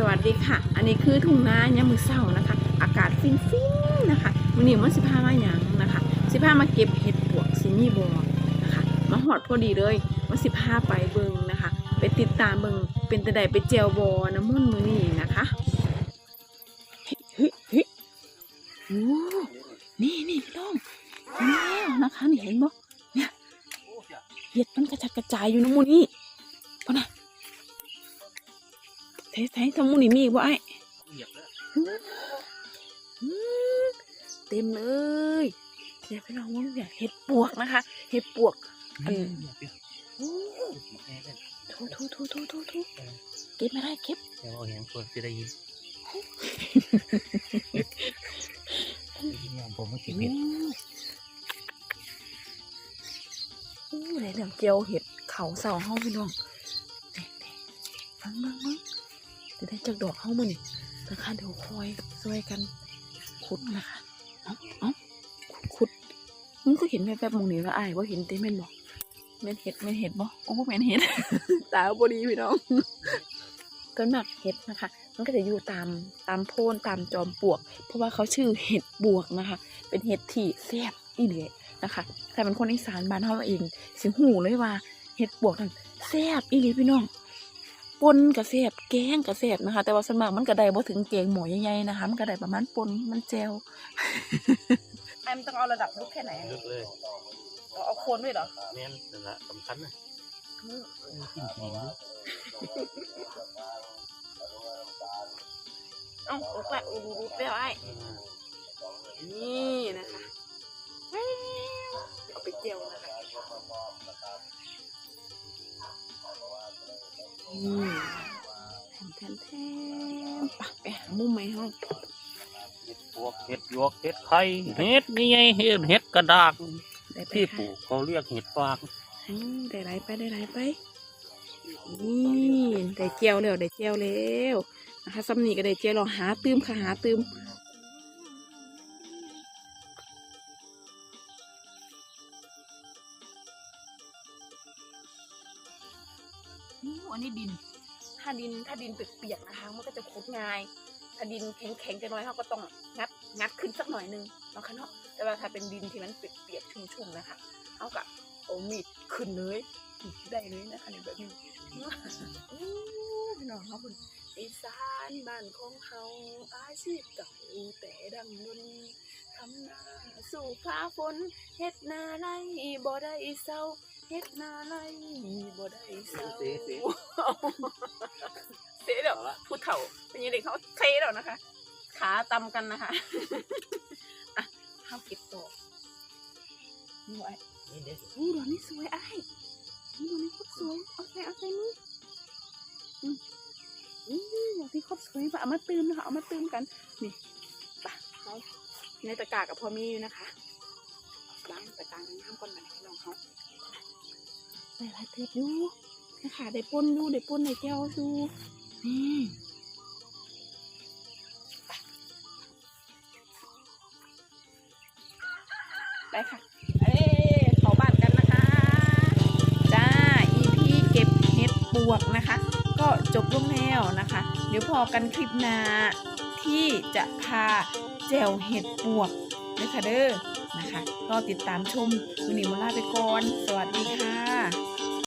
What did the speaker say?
สวัสดีค่ะ อันนี้คือทุ่งนายามมือเศร้านะคะ อากาศฟินฟินๆนะคะวันนี้มันสิพามาหยังนะคะ สิพามาเก็บเห็ดปวกซิมีบอนะคะ มาหอดพอดีเลยมันสิพาไปเบิงนะคะ ไปติดตามเบิงเป็นต่ใดไปเจียวบอน้ำมุ่นมือนี่นะคะเฮ้ยเฮ้ยโอ้นี่นี่พี่น้องแล้วนะคะนี่เห็นบ่เนี่ยเห็ดมันกระจัดกระจายอยู่น้ำมูนี่ปะนะ เทสๆทั้งมูนี่มีอีกบ่ไอ้เหยียบแล้วอืมเต็มเลยเดี๋ยวพี่น้องว่าอยากเห็ดปวกนะคะ เห็ดปวกอันเหยียบเดี๋ยวโอ้แม่กันทูทูทูทูทูทูเก็บไม่ได้เก็บเดี๋ยวเอาแหงคนจะได้ยินได้ยินอย่างผมมาเก็บโอ้เห็ดโอ้ไหนเหลืองเจียวเห็ดเขาเสาห้องพี่น้องนี่นี่ฟังฟังฟัง จะได้จากดอกเข้ามานี่นะคะเดี๋ยวคอยช่วยกันขุดนะคะเอ้าเอ้าขุดมันก็เห็นแวบๆมองนี่ว่าอ้ายว่าเห็นเต็มแม่นบอกแม่นเห็ดแม่นเห็ดบ่โอ้แม่นเห็ดตาบดีพี่น้องต้นหมากเห็ดนะคะ มันก็จะอยู่ตามตามโพนตามจอมปลวก เพราะว่าเขาชื่อเห็ดบวกนะคะ เป็นเห็ดที่แซ่บอีเหลียนะคะแต่เป็นคนอีสานบ้านเราเองสิหูเลยว่าเห็ดบวกนั่นแซ่บอีหลีพี่น้อง ปนกับแซ่บแกงกับแซ่บนะคะ แต่ว่าส่วนมากมันก็ได้บ่ถึงแกงหมอใหญ่ๆนะคะ มันก็ได้ประมาณปนมันแจวไอ้มันต้องเอาระดับลึกแค่ไหนลึกเลยเอาโคนด้วยเหรอแม่นนั่นแหละสำคัญนะกินหินเอ้าโอ้ยโอ้โหเปรี้ยวไอ้นี่ แทนแทนแทนไปไปหามุมไหมห้องเห็ดพวกเห็ดหยวกเห็ดไข่เห็ดนี่ไงเห็ดเห็ดกระดากได้ไปที่ปค่ะลูกเขาเรียกเห็ดฟางอืมได้ไรไปได้ไรไปนี่ได้เจียวแล้วได้เจียวแล้วนะคะสำนีก็ได้เจียวเราหาตืมค่ะหาตืม อู้อันนี้ดิน ถ้าดินถ้าดินเปียกๆนะคะ มันก็จะขุดง่าย ถ้าดินแข็งๆจะน้อยเขาก็ต้องงัดงัดขึ้นสักหน่อยนึงเนาะคะเนาะแต่ว่าถ้าเป็นดินที่มันเปียกๆชุ่มๆนะคะเขาก็เอามีดขึ้นเลยได้เลยนะคะในแบบนี้อู้พี่น้องเขาเป็นอีสานบ้านของเขาอาชีพเก่าแต่ดังดนทำนาสู่ฟ้าฝนเฮ็ดนาไรบ่ได้เศร้า เฮ็ดนาไรบ่ได้เศร้าเสียเสีย เสียเดี๋ยวผู้เฒ่าเป็นยังไงเขาเทแล้วนะคะ ขาตำกันนะคะอะข้าวเก็บต่อนี่ไอ้นี่เด็ดอู้ดอกนี้สวยไอ้นี่ดอกนี้โคตรสวยเอาใส่เอาใส่มืออืมอู้ดอกนี้โคตรสวยป่ะเอามาเติมนะคะเอามาเติมกันนี่ไปเขาในตะกร้ากับพอมีอยู่นะคะล้างตะกร้าน้ำก่อนนะพี่น้องเขา ใส่ลายเทปอยู่นะคะได้ปนอยู่ได้ปนในแก้วอยู่นี่ไปค่ะเอ้ยเขาบ้านกันนะคะจ้า EP เก็บเห็ดปวกนะคะ ก็จบลงแล้วนะคะ เดี๋ยวพอกันคลิปหน้าที่จะพาแจวเห็ดปวกนะคะเด้อนะคะ ก็ติดตามชมวันนี้มาลาไปก่อน สวัสดีค่ะ